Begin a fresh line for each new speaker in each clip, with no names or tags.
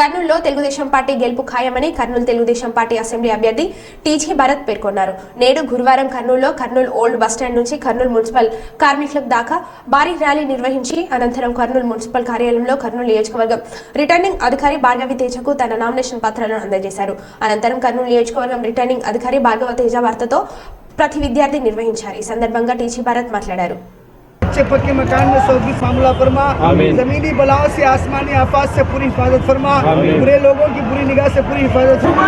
కర్నూలులో తెలుగుదేశం పార్టీ గెలుపు ఖాయమని కర్నూలు తెలుగుదేశం పార్టీ అసెంబ్లీ అభ్యర్థి టీజీ భరత్ పేర్కొన్నారు. నేడు గురువారం కర్నూలులో కర్నూలు ఓల్డ్ బస్టాండ్ నుంచి కర్నూలు మున్సిపల్ కార్మికులకు దాకా భారీ ర్యాలీ నిర్వహించి అనంతరం కర్నూలు మున్సిపల్ కార్యాలయంలో కర్నూలు నియోజకవర్గం రిటర్నింగ్ అధికారి భార్గవి తేజకు తన నామినేషన్ పత్రాలను అందజేశారు. అనంతరం కర్నూలు నియోజకవర్గం రిటర్నింగ్ అధికారి భార్గవ తేజ వార్తతో ప్రతి విద్యార్థి నిర్వహించారు. ఈ సందర్భంగా టీజీ భరత్ మాట్లాడారు.
कच्चे पक्के मकान में सौगी मामला फरमा। जमीनी बलाव से आसमानी आफात से पूरी हिफाजत फरमा। बुरे लोगों की बुरी निगाह से पूरी हिफाजत फरमा।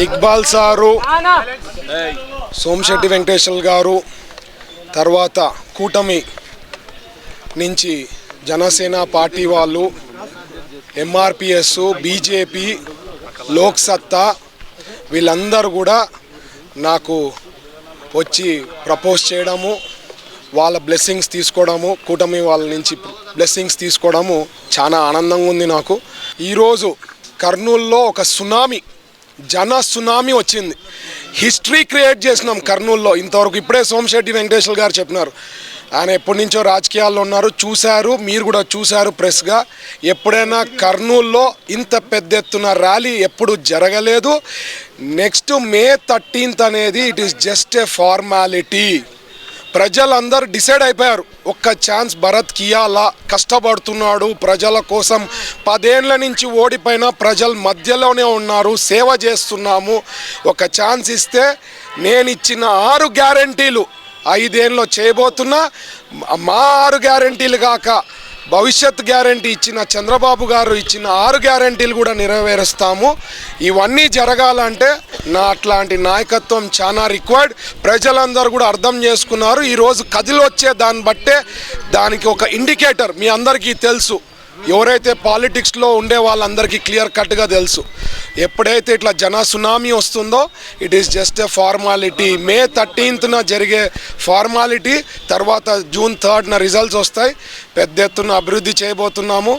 ఇక్బాల్ సారు సోమశెట్టి వెంకటేశ్వర గారు తర్వాత కూటమి నుంచి జనసేన పార్టీ వాళ్ళు ఎంఆర్పిఎస్ బీజేపీ లోక్ సత్తా వీళ్ళందరూ కూడా నాకు వచ్చి ప్రపోజ్ చేయడము వాళ్ళ బ్లెస్సింగ్స్ తీసుకోవడము కూటమి వాళ్ళ నుంచి బ్లెస్సింగ్స్ తీసుకోవడము చాలా ఆనందంగా ఉంది నాకు. ఈరోజు కర్నూలులో ఒక సునామీ జన సునామీ వచ్చింది. హిస్టరీ క్రియేట్ చేసినాం కర్నూలులో. ఇంతవరకు ఇప్పుడే సోమశెట్టి వెంకటేశ్వర గారు చెప్పినారు. ఆయన ఎప్పటి నుంచో రాజకీయాల్లో ఉన్నారు. చూశారు మీరు కూడా చూశారు ప్రెస్గా. ఎప్పుడైనా కర్నూల్లో ఇంత పెద్ద ఎత్తున ర్యాలీ ఎప్పుడు జరగలేదు. నెక్స్ట్ మే థర్టీన్త్ అనేది it is just a formality. ప్రజలందరూ డిసైడ్ అయిపోయారు. ఒక్క ఛాన్స్ భరత్కి ఇయ్యాలా కష్టపడుతున్నాడు. ప్రజల కోసం పదేండ్ల నుంచి ఓడిపోయిన ప్రజల మధ్యలోనే ఉన్నారు. సేవ చేస్తున్నాము. ఒక ఛాన్స్ ఇస్తే నేను ఇచ్చిన ఆరు గ్యారంటీలు ఐదేళ్ళలో చేయబోతున్నా. మా ఆరు గ్యారంటీలు కాక భవిష్యత్ గ్యారంటీ ఇచ్చిన చంద్రబాబు గారు ఇచ్చిన ఆరు గ్యారంటీలు కూడా నెరవేరుస్తాము. ఇవన్నీ జరగాలంటే నా అట్లాంటి నాయకత్వం చాలా రిక్వైర్డ్ ప్రజలందరూ కూడా అర్థం చేసుకున్నారు. ఈరోజు కదిలి వచ్చే దాన్ని బట్టే దానికి ఒక ఇండికేటర్ మీ అందరికీ తెలుసు. ఎవరైతే పాలిటిక్స్లో ఉండే వాళ్ళందరికీ క్లియర్ కట్గా తెలుసు. ఎప్పుడైతే ఇట్లా జన సునామీ వస్తుందో it is just a formality May థర్టీన్త్న జరిగే ఫార్మాలిటీ తర్వాత జూన్ థర్డ్న రిజల్ట్స్ వస్తాయి. పెద్ద ఎత్తున అభివృద్ధి చేయబోతున్నాము.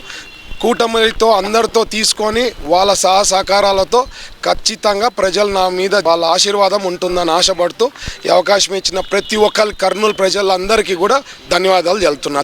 కూటమితో అందరితో తీసుకొని వాళ్ళ సహ సహకారాలతో ఖచ్చితంగా ప్రజలు నా మీద వాళ్ళ ఆశీర్వాదం ఉంటుందని ఆశపడుతూ ఈ అవకాశం ఇచ్చిన ప్రతి ఒక్కరు కర్నూలు ప్రజలందరికీ కూడా ధన్యవాదాలు తెలుపుతున్నాను.